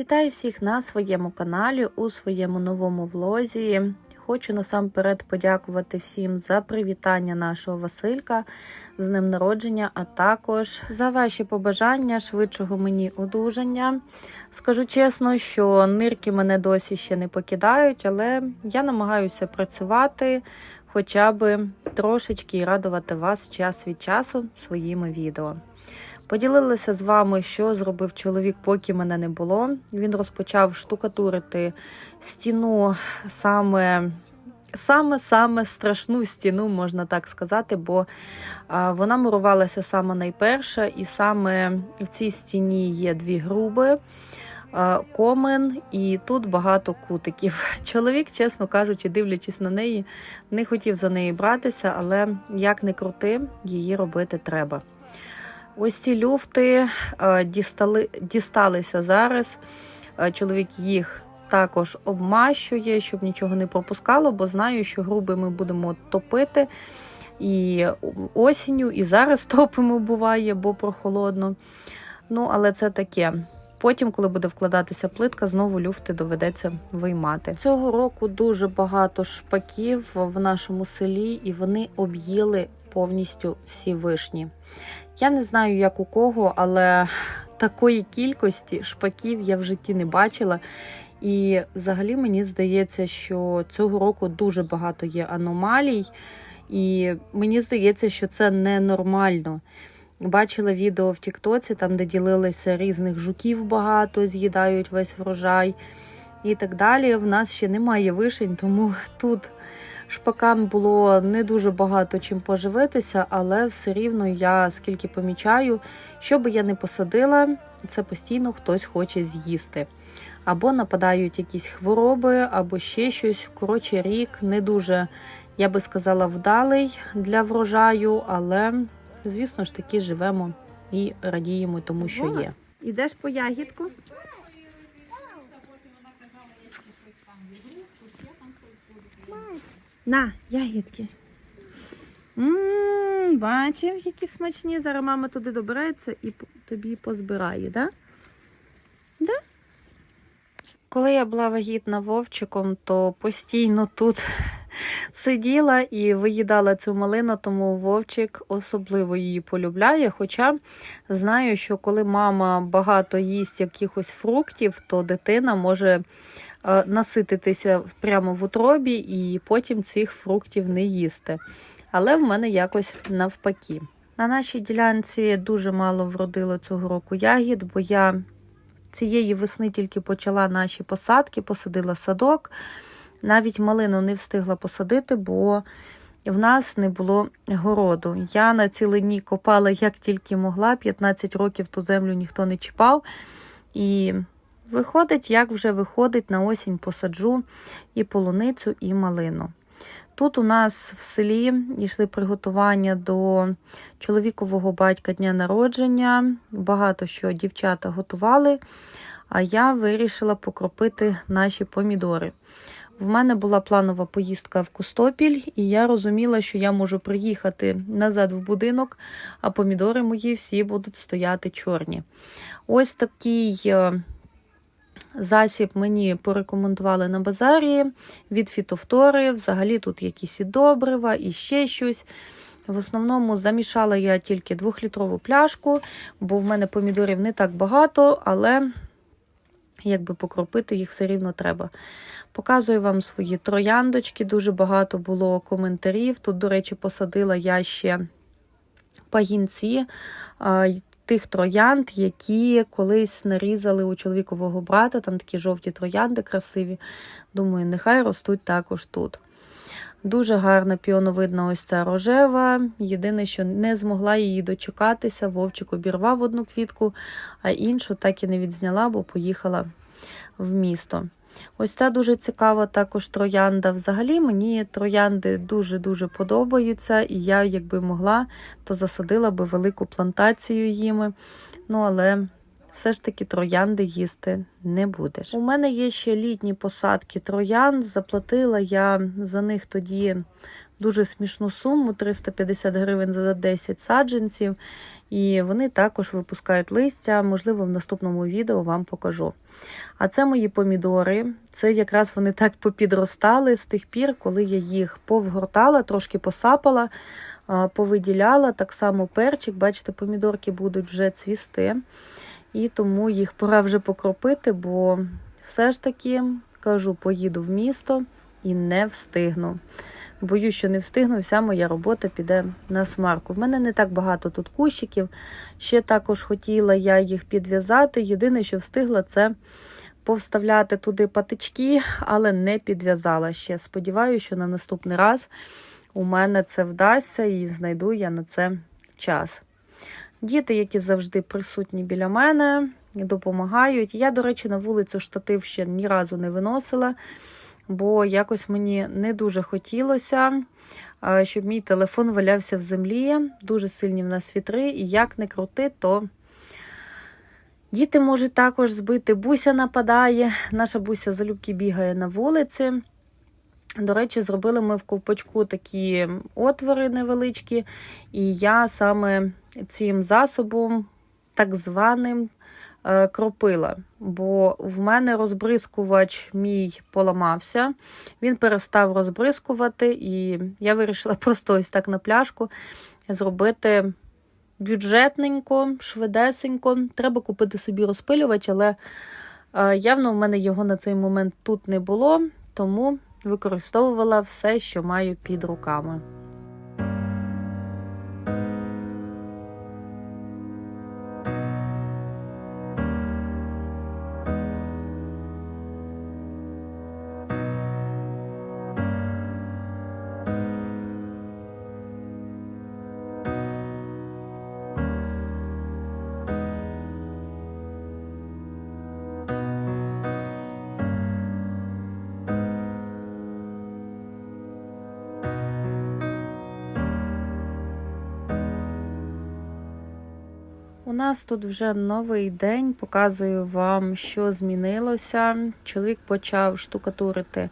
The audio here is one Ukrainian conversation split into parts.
Вітаю всіх на своєму каналі у своєму новому влозі. Хочу насамперед подякувати всім за привітання нашого Василька з ним народження, а також за ваші побажання швидшого мені одужання. Скажу чесно, що нирки мене досі ще не покидають, але я намагаюся працювати хоча б трошечки і радувати вас час від часу своїми відео. Поділилася з вами, що зробив чоловік, поки мене не було. Він розпочав штукатурити стіну саме. Саме саме страшну стіну, можна так сказати, бо вона мурувалася саме найперша, і саме в цій стіні є дві груби, комен, і тут багато кутиків. Чоловік, чесно кажучи, дивлячись на неї, не хотів за неї братися, але як не крути, її робити треба. Ось ці люфти е, дістали, дісталися зараз. Е, Чоловік їх також обмащує, щоб нічого не пропускало, бо знаю, що груби ми будемо топити і осінню, і зараз топимо буває, бо прохолодно. Ну, але це таке. Потім, коли буде вкладатися плитка, знову люфти доведеться виймати. Цього року дуже багато шпаків в нашому селі, і вони об'їли повністю всі вишні. Я не знаю, як у кого, але такої кількості шпаків я в житті не бачила. І взагалі мені здається, що цього року дуже багато є аномалій, і мені здається, що це ненормально. Бачила відео в Тіктоці, там, де ділилися різних жуків багато, з'їдають весь врожай і так далі. В нас ще немає вишень, тому тут шпакам було не дуже багато чим поживитися, але все рівно я скільки помічаю, що би я не посадила, це постійно хтось хоче з'їсти. Або нападають якісь хвороби, або ще щось. Коротше, рік не дуже, я би сказала, вдалий для врожаю, але, звісно ж таки, живемо і радіємо тому, що є. Ідеш по ягідку? На, ягідки. Ммм, бачив, які смачні. Зараз мама туди добереться і тобі позбирає, да? Коли я була вагітна вовчиком, то постійно тут сиділа і виїдала цю малину, тому вовчик особливо її полюбляє. Хоча знаю, що коли мама багато їсть якихось фруктів, то дитина може насититися прямо в утробі і потім цих фруктів не їсти. Але в мене якось навпаки. На нашій ділянці дуже мало вродило цього року ягід, бо я цієї весни тільки почала наші посадки, посадила садок. Навіть малину не встигла посадити, бо в нас не було городу. Я на цілині копала як тільки могла, 15 років ту землю ніхто не чіпав. І виходить, як вже виходить, на осінь посаджу і полуницю, і малину. Тут у нас в селі йшли приготування до чоловікового батька дня народження. Багато що дівчата готували, а я вирішила покропити наші помідори. В мене була планова поїздка в Костопіль, і я розуміла, що я можу приїхати назад в будинок, а помідори мої всі будуть стояти чорні. Ось такий е, засіб мені порекомендували на базарі від фітофтори. Взагалі тут якісь і добрива, і ще щось. В основному замішала я тільки двохлітрову пляшку, бо в мене помідорів не так багато, але якби покропити їх все рівно треба. Показую вам свої трояндочки. Дуже багато було коментарів. Тут, до речі, посадила я ще пагінці тих троянд, які колись нарізали у чоловікового брата. Там такі жовті троянди красиві. Думаю, нехай ростуть також тут. Дуже гарна піоновидна ось ця рожева. Єдине, що не змогла її дочекатися. Вовчик обірвав одну квітку, а іншу так і не відзняла, бо поїхала в місто. Ось ця дуже цікава також троянда. Взагалі мені троянди дуже-дуже подобаються, і я, якби могла, то засадила би велику плантацію їми. Ну, але все ж таки троянди їсти не будеш. У мене є ще літні посадки троянд. Заплатила я за них тоді дуже смішну суму 350 гривень за 10 саджанців. І вони також випускають листя, можливо, в наступному відео вам покажу. А це мої помідори. Це якраз вони так попідростали з тих пір, коли я їх повгортала, трошки посапала, повиділяла. Так само перчик, бачите, помідорки будуть вже цвісти. І тому їх пора вже покропити, бо все ж таки кажу, поїду в місто і не встигну. Боюсь, що не встигну, вся моя робота піде на смарку. В мене не так багато тут кущиків. Ще також хотіла я їх підв'язати. Єдине, що встигла, це повставляти туди патички, але не підв'язала ще. Сподіваюся, що на наступний раз у мене це вдасться і знайду я на це час. Діти, які завжди присутні біля мене, допомагають. Я, до речі, на вулицю штатив ще ні разу не виносила, бо якось мені не дуже хотілося, щоб мій телефон валявся в землі. Дуже сильні в нас вітри, і як не крути, то діти можуть також збити. Буся нападає. Наша буся залюбки бігає на вулиці. До речі, зробили ми в ковпачку такі отвори невеличкі, і я саме цим засобом, так званим, е, кропила. Бо в мене розбризкувач мій поламався, він перестав розбризкувати, і я вирішила просто ось так на пляшку зробити бюджетненько, швидесенько. Треба купити собі розпилювач, але е, явно в мене його на цей момент тут не було, тому використовувала все, що маю під руками. У нас тут вже новий день. Показую вам, що змінилося. Чоловік почав штукатурити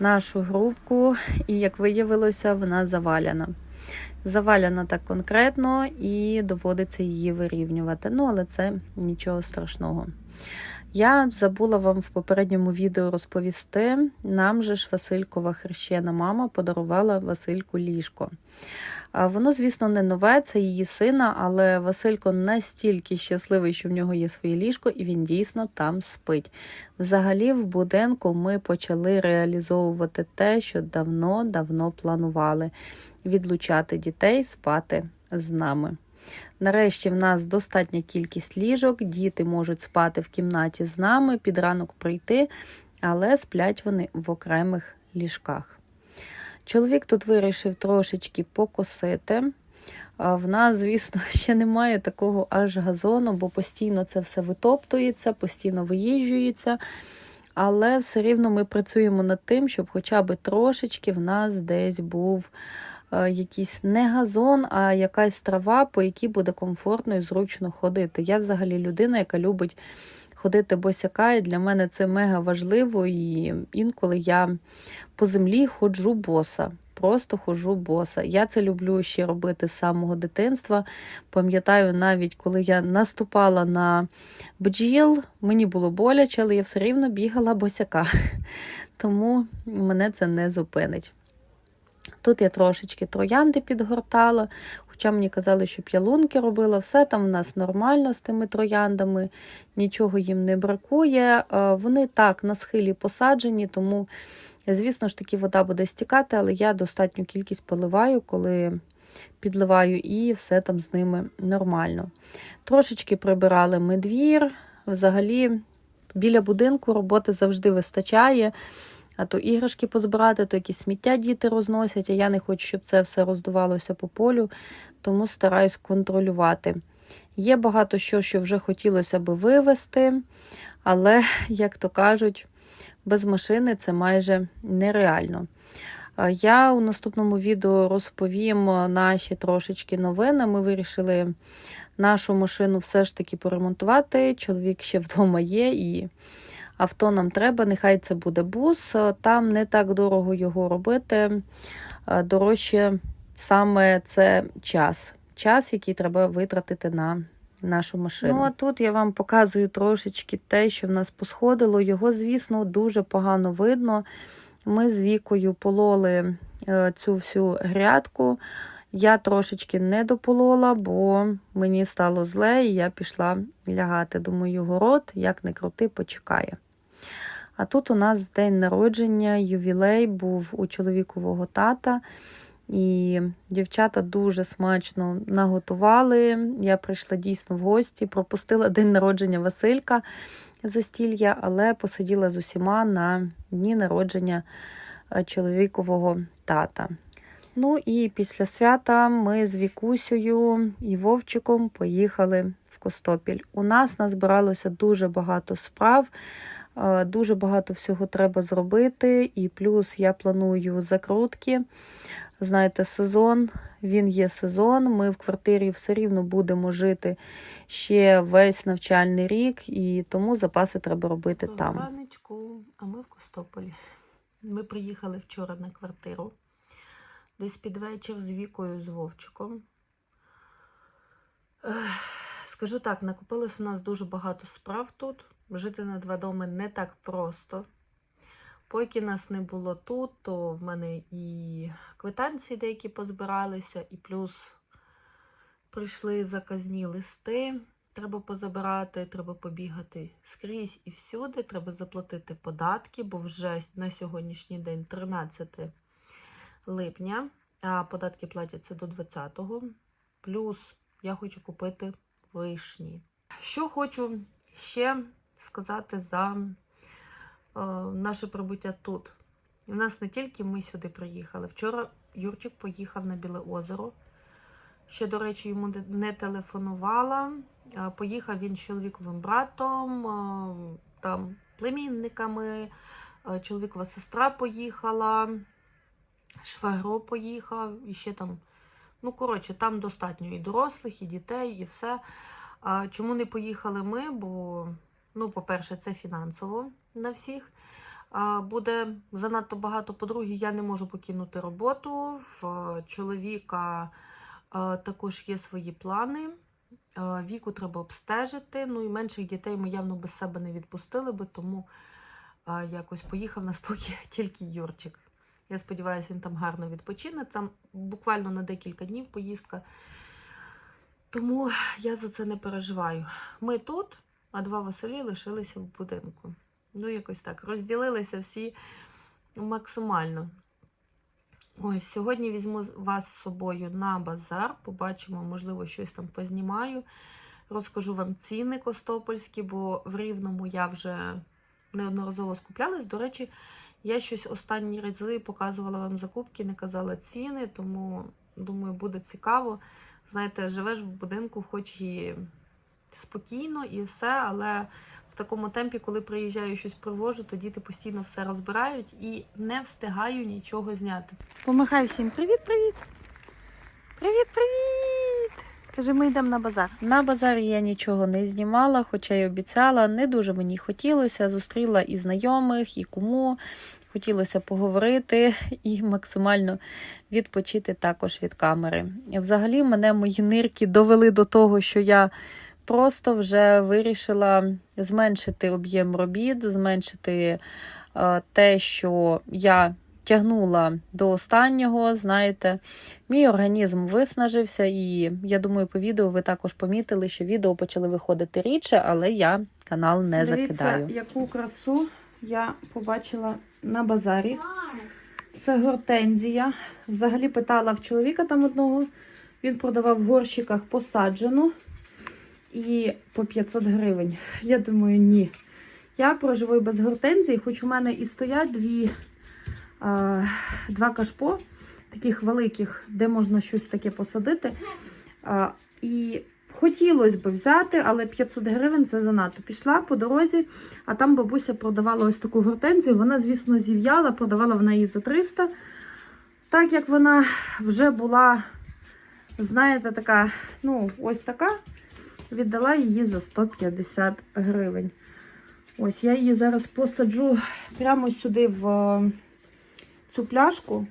нашу грубку, і, як виявилося, вона заваляна. Заваляна так конкретно і доводиться її вирівнювати. Ну, але це нічого страшного. Я забула вам в попередньому відео розповісти. Нам же ж Василькова хрещена мама подарувала Васильку ліжко. Воно, звісно, не нове, це її сина, але Василько настільки щасливий, що в нього є своє ліжко, і він дійсно там спить. Взагалі, в будинку ми почали реалізовувати те, що давно-давно планували відлучати дітей спати з нами. Нарешті в нас достатня кількість ліжок, діти можуть спати в кімнаті з нами, під ранок прийти, але сплять вони в окремих ліжках. Чоловік тут вирішив трошечки покосити. В нас, звісно, ще немає такого аж газону, бо постійно це все витоптується, постійно виїжджується. Але все рівно ми працюємо над тим, щоб хоча б трошечки в нас десь був якийсь не газон, а якась трава, по якій буде комфортно і зручно ходити. Я взагалі людина, яка любить ходити босяка, і для мене це мега важливо. І інколи я по землі ходжу боса. Просто ходжу боса. Я це люблю ще робити з самого дитинства. Пам'ятаю, навіть коли я наступала на бджіл, мені було боляче, але я все рівно бігала босяка. Тому мене це не зупинить. Тут я трошечки троянди підгортала, хоча мені казали, щоб я лунки робила, все там в нас нормально з тими трояндами, нічого їм не бракує. Е, Вони так на схилі посаджені, тому, звісно ж таки, вода буде стікати, але я достатню кількість поливаю, коли підливаю, і все там з ними нормально. Трошечки прибирали ми двір. Взагалі, біля будинку роботи завжди вистачає. А то іграшки позбирати, то якісь сміття діти розносять, а я не хочу, щоб це все роздувалося по полю, тому стараюсь контролювати. Є багато що, що вже хотілося би вивезти, але, як то кажуть, без машини це майже нереально. Я у наступному відео розповім наші трошечки новини. Ми вирішили нашу машину все ж таки поремонтувати. Чоловік ще вдома є і авто нам треба, нехай це буде бус. Там не так дорого його робити. Дорожче саме це час. час, який треба витратити на нашу машину. Ну а тут я вам показую трошечки те, що в нас посходило. Його, звісно, дуже погано видно. Ми з вікою пололи е, цю всю грядку. Я трошечки не дополола, бо мені стало зле, і я пішла лягати. Думаю, город, як не крути, почекає. А тут у нас день народження, ювілей був у чоловікового тата. І дівчата дуже смачно наготували. Я прийшла дійсно в гості, пропустила день народження Василька застілля, але посиділа з усіма на дні народження е, чоловікового тата. Ну і після свята ми з Вікусею і Вовчиком поїхали в Костопіль. У нас назбиралося дуже багато справ. Е, Дуже багато всього треба зробити, і плюс я планую закрутки. Знаєте, сезон, він є сезон. Ми в квартирі все рівно будемо жити ще весь навчальний рік, і тому запаси треба робити там. Ранечку, а ми в Костополі. Ми приїхали вчора на квартиру. Десь під вечір з Вікою, з Вовчиком. Скажу так, накопилось у нас дуже багато справ тут. Жити на два доми не так просто. Поки нас не було тут, то в мене і квитанції деякі позбиралися, і плюс прийшли заказні листи. Треба позабирати, треба побігати скрізь і всюди. Треба заплатити податки, бо вже на сьогоднішній день 13 липня, а податки платяться до 20-го. Плюс я хочу купити вишні. Що хочу ще сказати за е, наше прибуття тут. У нас не тільки ми сюди приїхали. Вчора Юрчик поїхав на Біле озеро. Ще, до речі, йому не- телефонувала. Е, Поїхав він з чоловіковим братом, е, там племінниками. Чоловікова сестра поїхала, швагро поїхав, і ще там. Ну, коротше, там достатньо і дорослих, і дітей, і все. Чому не поїхали ми? Бо, ну, по-перше, це фінансово на всіх. Буде занадто багато. По-друге, я не можу покинути роботу. В е, чоловіка е, також є свої плани. Е, Віку треба обстежити. Ну і менших дітей ми явно без себе не відпустили би, тому якось поїхав нас поки тільки Юрчик. Я сподіваюся, він там гарно відпочине. Там буквально на декілька днів поїздка. Тому я за це не переживаю. Ми тут, а два Василі лишилися в будинку. Ну, якось так. Розділилися всі максимально. Ось, сьогодні візьму вас з собою на базар. Побачимо, можливо, щось там познімаю. Розкажу вам ціни костопольські, бо в Рівному я вже неодноразово скуплялась. До речі, я щось останні рази показувала вам закупки, не казала ціни, тому думаю, буде цікаво. Знаєте, живеш в будинку, хоч і спокійно, і все, але в такому темпі, коли приїжджаю щось привожу, то діти постійно все розбирають і не встигаю нічого зняти. Помахай всім привіт-привіт! Привіт-привіт! Каже, ми йдемо на базар. На базарі я нічого не знімала, хоча й обіцяла. Не дуже мені хотілося. Зустріла і знайомих, і кому. Хотілося поговорити і максимально відпочити також від камери. Взагалі, мене мої нирки довели до того, що я просто вже вирішила зменшити об'єм робіт, зменшити е, те, що я тягнула до останнього. Знаєте, мій організм виснажився, і я думаю, по відео ви також помітили, що відео почали виходити рідше, але я канал не Дивіться, закидаю. яку красу я побачила на базарі. Це гортензія. Взагалі питала в чоловіка там одного. Він продавав в горщиках посаджену і по 500 гривень. Я думаю, ні. Я проживу і без гортензії, хоч у мене і стоять дві, а, два кашпо, таких великих, де можна щось таке посадити. А, і хотілося б взяти, але 500 гривень це занадто. Пішла по дорозі, а там бабуся продавала ось таку гортензію. Вона, звісно, зів'яла, продавала вона її за 300. Так як вона вже була, знаєте, така, ну, ось така, віддала її за 150 гривень. Ось я її зараз посаджу прямо сюди в е, цю пляшку.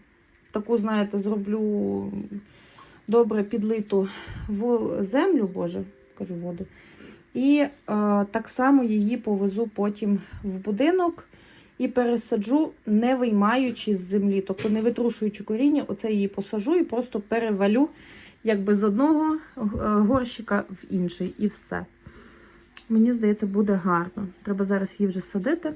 Таку, знаєте, зроблю добре підлиту в землю, боже, кажу воду. І е, так само її повезу потім в будинок і пересаджу, не виймаючи з землі, тобто не витрушуючи коріння, оце її посажу і просто перевалю якби з одного е, горщика в інший, і все. Мені здається, буде гарно. Треба зараз її вже садити.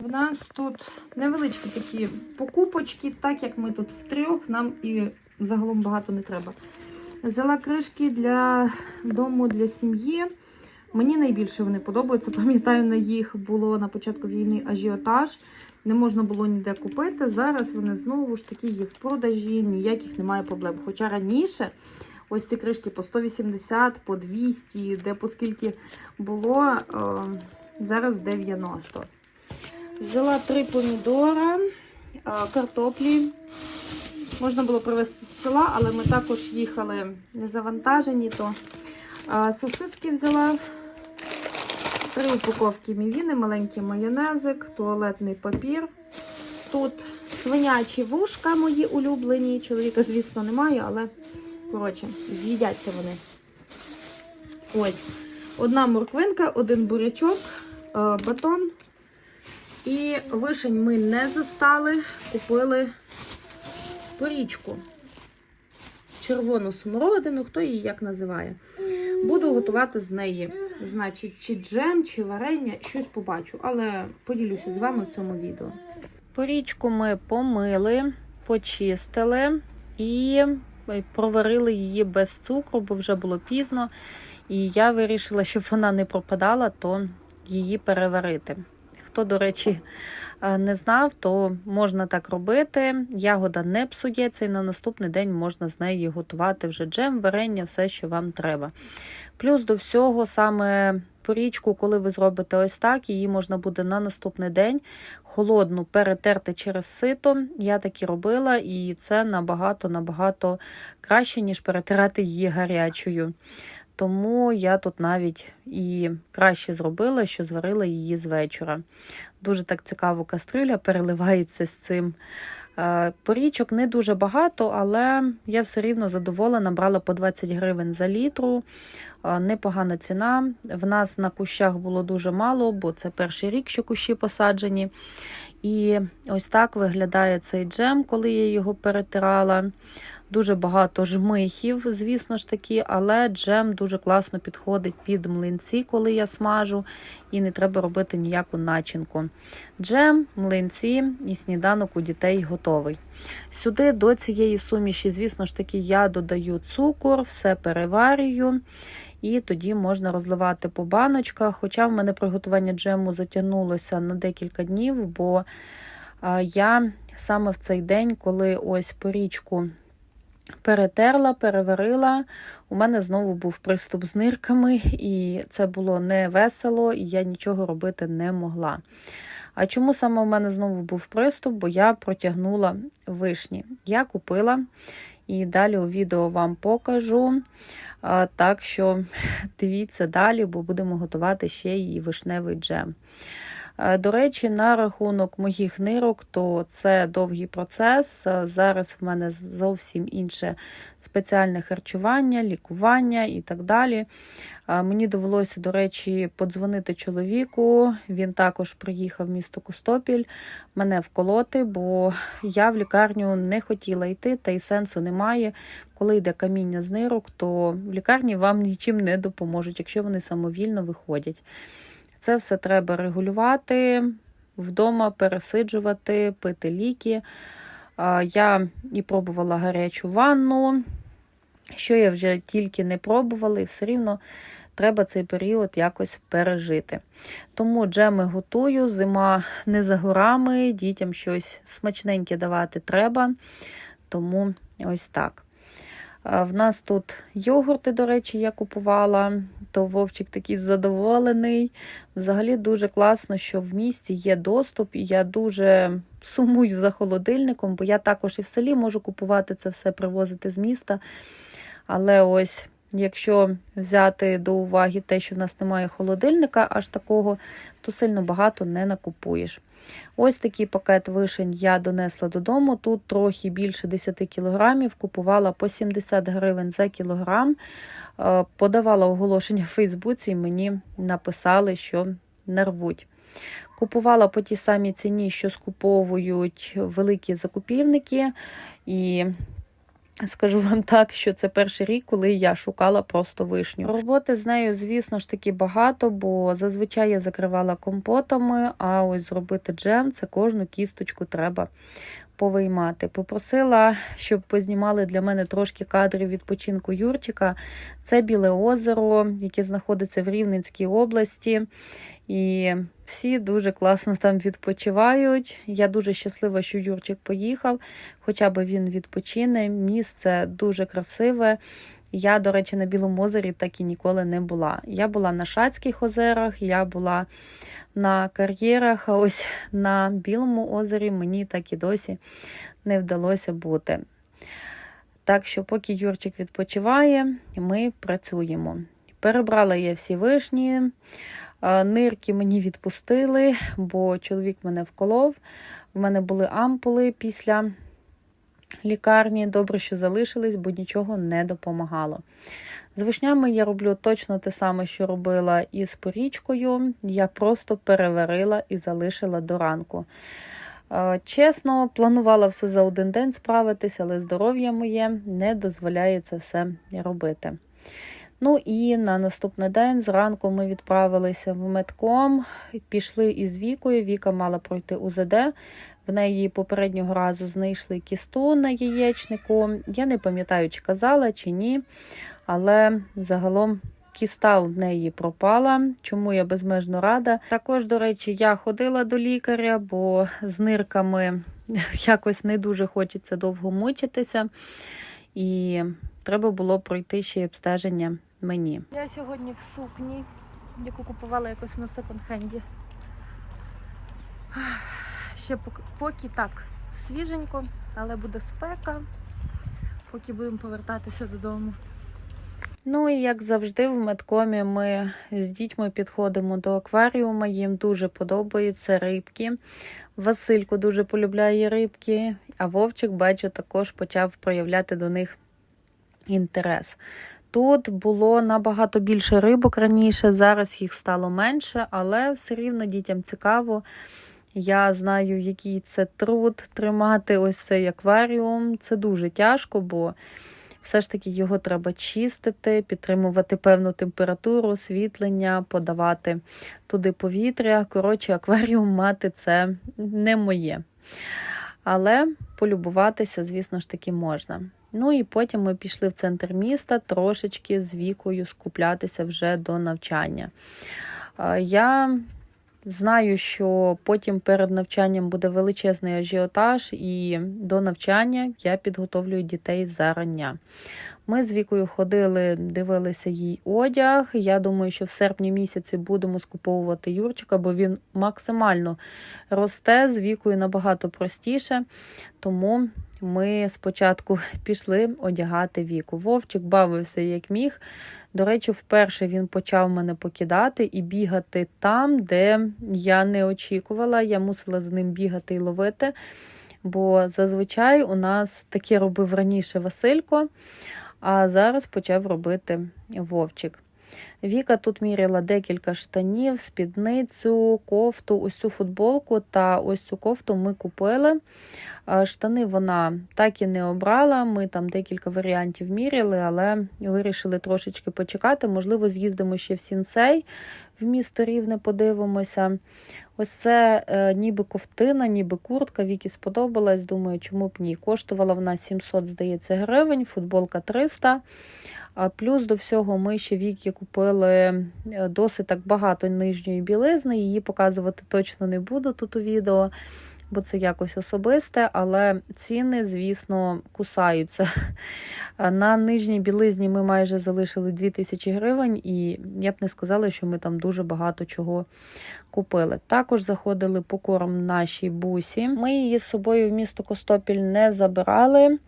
В нас тут невеличкі такі покупочки, так як ми тут втрьох, нам і загалом багато не треба. Взяла кришки для дому для сім'ї. Мені найбільше вони подобаються. Пам'ятаю, на їх було на початку війни ажіотаж. Не можна було ніде купити. Зараз вони знову ж таки є в продажі, ніяких немає проблем. Хоча раніше ось ці кришки по 180, по 200, де по скільки було, е, зараз 90. Взяла три помідора, е, картоплі. Можна було привезти з села, але ми також їхали не завантажені, то е, сосиски взяла. Три упаковки мівіни, маленький майонезик, туалетний папір. Тут свинячі вушка мої улюблені. Чоловіка, звісно, немає, але коротше, з'їдяться вони. Ось. Одна морквинка, один бурячок, е, батон. І вишень ми не застали, купили порічку. Червону смородину, хто її як називає. Буду готувати з неї. Значить, чи джем, чи варення, щось побачу, але поділюся з вами в цьому відео. Порічку ми помили, почистили і проварили її без цукру, бо вже було пізно. І я вирішила, щоб вона не пропадала, то її переварити. Хто, до речі, не знав, то можна так робити. Ягода не псується, і на наступний день можна з нею готувати вже джем, варення, все, що вам треба. Плюс до всього, саме порічку, коли ви зробите ось так, її можна буде на наступний день холодну перетерти через сито. Я так і робила, і це набагато-набагато краще, ніж перетирати її гарячою. Тому я тут навіть і краще зробила, що зварила її з вечора. Дуже так цікаво каструля переливається з цим. Порічок не дуже багато, але я все рівно задоволена, брала по 20 гривень за літру. Непогана ціна. В нас на кущах було дуже мало, бо це перший рік, що кущі посаджені. І ось так виглядає цей джем, коли я його перетирала. Дуже багато жмихів, звісно ж таки, але джем дуже класно підходить під млинці, коли я смажу, і не треба робити ніяку начинку. Джем, млинці і сніданок у дітей готовий. Сюди до цієї суміші, звісно ж таки, я додаю цукор, все переварюю. І тоді можна розливати по баночках. Хоча в мене приготування джему затягнулося на декілька днів, бо я саме в цей день, коли ось порічку перетерла, переварила, у мене знову був приступ з нирками, і це було не весело, і я нічого робити не могла. А чому саме у мене знову був приступ? Бо я протягнула вишні. Я купила і далі у відео вам покажу. Так що дивіться далі, бо будемо готувати ще і вишневий джем. До речі, на рахунок моїх нирок, то це довгий процес. Зараз в мене зовсім інше спеціальне харчування, лікування і так далі. Мені довелося, до речі, подзвонити чоловіку. Він також приїхав в місто Костопіль мене вколоти, бо я в лікарню не хотіла йти, та й сенсу немає. Коли йде каміння з нирок, то в лікарні вам нічим не допоможуть, якщо вони самовільно виходять. Це все треба регулювати, вдома пересиджувати, пити ліки. Я і пробувала гарячу ванну, що я вже тільки не пробувала, і все рівно треба цей період якось пережити. Тому джеми готую, зима не за горами, дітям щось смачненьке давати треба. Тому ось так. В нас тут йогурти, до речі, я купувала, то Вовчик такий задоволений. Взагалі дуже класно, що в місті є доступ, і я дуже сумую за холодильником, бо я також і в селі можу купувати це все, привозити з міста. Але ось Якщо взяти до уваги те, що в нас немає холодильника, аж такого, то сильно багато не накупуєш. Ось такий пакет вишень я донесла додому. Тут трохи більше 10 кілограмів, купувала по 70 гривень за кілограм. Е, Подавала оголошення в Фейсбуці, і мені написали, що не рвуть. Купувала по тій самій ціні, що скуповують великі закупівники. І скажу вам так, що це перший рік, коли я шукала просто вишню. Роботи з нею, звісно ж таки, багато, бо зазвичай я закривала компотами, а ось зробити джем це кожну кісточку треба повиймати. Попросила, щоб познімали для мене трошки кадрів відпочинку Юрчика. Це Біле озеро, яке знаходиться в Рівненській області. І всі дуже класно там відпочивають. Я дуже щаслива, що Юрчик поїхав, хоча б він відпочине. Місце дуже красиве. Я, до речі, на Білому озері так і ніколи не була. Я була на Шацьких озерах, я була на кар'єрах, а ось на Білому озері мені так і досі не вдалося бути. Так що, поки Юрчик відпочиває, ми працюємо. Перебрала я всі вишні. Нирки мені відпустили, бо чоловік мене вколов. В мене були ампули після лікарні. Добре, що залишились, бо нічого не допомагало. З вишнями я роблю точно те саме, що робила із порічкою. Я просто переварила і залишила до ранку. Чесно, планувала все за один день справитись, але здоров'я моє не дозволяє це все робити. Ну і на наступний день зранку ми відправилися в медком, пішли із Вікою. Віка мала пройти УЗД. В неї попереднього разу знайшли кісту на яєчнику. Я не пам'ятаю, чи казала, чи ні, але загалом. Кіста в неї пропала, чому я безмежно рада. Також, до речі, я ходила до лікаря, бо з нирками якось не дуже хочеться довго мучитися. І треба було пройти ще й обстеження мені. Я сьогодні в сукні, яку купувала якось на секонд-хенді. Ще поки, так свіженько, але буде спека, поки будемо повертатися додому. Ну і як завжди, в медкомі ми з дітьми підходимо до акваріуму. Їм дуже подобаються рибки. Василько дуже полюбляє рибки, а Вовчик, бачу, також почав проявляти до них інтерес. Тут було набагато більше рибок раніше, зараз їх стало менше, але все рівно дітям цікаво. Я знаю, який це труд тримати ось цей акваріум. Це дуже тяжко, бо все ж таки його треба чистити, підтримувати певну температуру, освітлення, подавати туди повітря. Коротше, акваріум мати це не моє. Але полюбуватися, звісно ж таки, можна. Ну і потім ми пішли в центр міста трошечки з вікою скуплятися вже до навчання. Я знаю, що потім перед навчанням буде величезний ажіотаж, і до навчання я підготовлюю дітей зарання. Ми з вікою ходили, дивилися їй одяг. Я думаю, що в серпні місяці будемо скуповувати Юрчика, бо він максимально росте з вікою набагато простіше. Тому ми спочатку пішли одягати віку. Вовчик бавився як міг. До речі, вперше він почав мене покидати і бігати там, де я не очікувала. Я мусила з ним бігати і ловити. Бо зазвичай у нас таке робив раніше Василько, а зараз почав робити Вовчик. Віка тут міряла декілька штанів, спідницю, кофту, ось цю футболку та ось цю кофту ми купили. Штани вона так і не обрала. Ми там декілька варіантів міряли, але вирішили трошечки почекати. Можливо, з'їздимо ще в сінцей, в місто Рівне подивимося. Ось це е, ніби ковтина, ніби куртка. Вікі сподобалась. Думаю, чому б ні. Коштувала вона 700, здається, гривень, футболка 300. А плюс до всього ми ще Вікі купили е, досить так багато нижньої білизни. Її показувати точно не буду тут у відео. Бо це якось особисте, але ціни, звісно, кусаються. На нижній білизні ми майже залишили 2000 гривень, і я б не сказала, що ми там дуже багато чого купили. Також заходили по корм нашій бусі. Ми її з собою в місто Костопіль не забирали,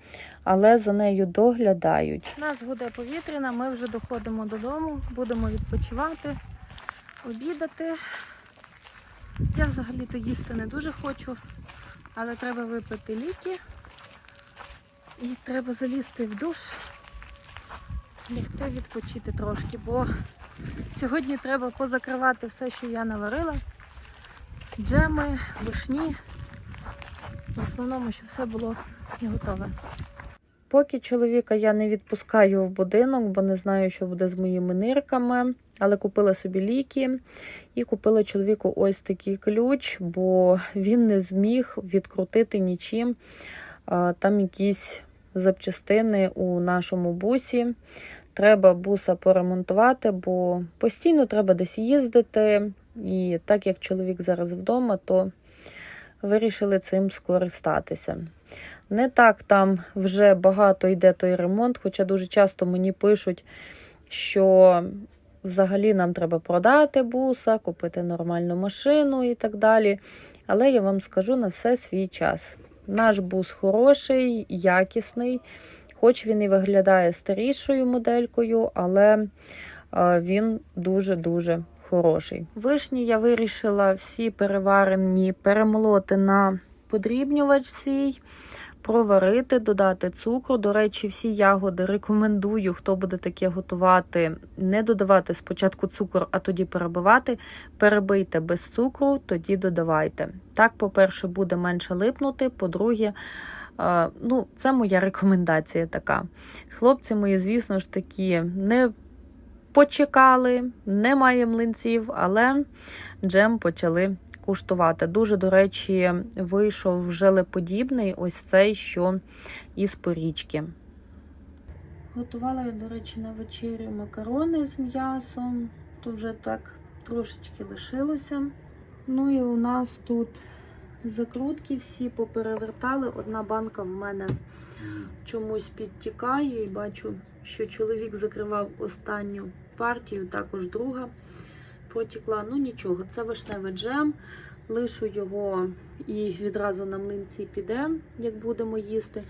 але за нею доглядають. У нас гуде повітряна, ми вже доходимо додому, будемо відпочивати, обідати. Я взагалі-то їсти не дуже хочу, але треба випити ліки і треба залізти в душ, лягти відпочити трошки, бо сьогодні треба позакривати все, що я наварила. Джеми, вишні. В основному, щоб все було готове. Поки чоловіка я не відпускаю в будинок, бо не знаю, що буде з моїми нирками. Але купила собі ліки і купила чоловіку ось такий ключ, бо він не зміг відкрутити нічим. Там якісь запчастини у нашому бусі. Треба буса поремонтувати, бо постійно треба десь їздити. І так як чоловік зараз вдома, то вирішили цим скористатися. Не так там вже багато йде той ремонт, хоча дуже часто мені пишуть, що взагалі нам треба продати буса, купити нормальну машину і так далі. Але я вам скажу на все свій час. Наш бус хороший, якісний, хоч він і виглядає старішою моделькою, але е, він дуже-дуже хороший. Вишні я вирішила всі переварені перемолоти на подрібнювач свій проварити, додати цукру. До речі, всі ягоди рекомендую, хто буде таке готувати, не додавати спочатку цукор, а тоді перебивати. Перебийте без цукру, тоді додавайте. Так, по-перше, буде менше липнути. По-друге, е, ну, це моя рекомендація така. Хлопці мої, звісно ж таки, не почекали, немає млинців, але джем почали куштувати. Дуже, до речі, вийшов желеподібний ось цей, що із порічки. Готувала я, до речі, на вечерю макарони з м'ясом. Тут вже так трошечки лишилося. Ну і у нас тут закрутки всі поперевертали. Одна банка в мене чомусь підтікає, і бачу, що чоловік закривав останню партію, також друга протікла. Ну нічого, це вишневий джем. Лишу його і відразу на млинці піде, як будемо їсти.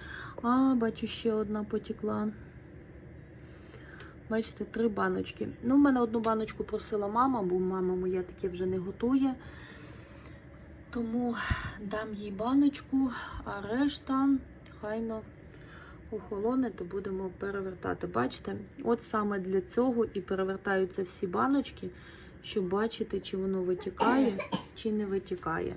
А, бачу, ще одна потекла. Бачите, три баночки. Ну, в мене одну баночку просила мама, бо мама моя таке вже не готує. Тому дам їй баночку, а решта хайно охолоне, то будемо перевертати. Бачите, от саме для цього і перевертаються всі баночки, щоб бачити, чи воно витікає, чи не витікає.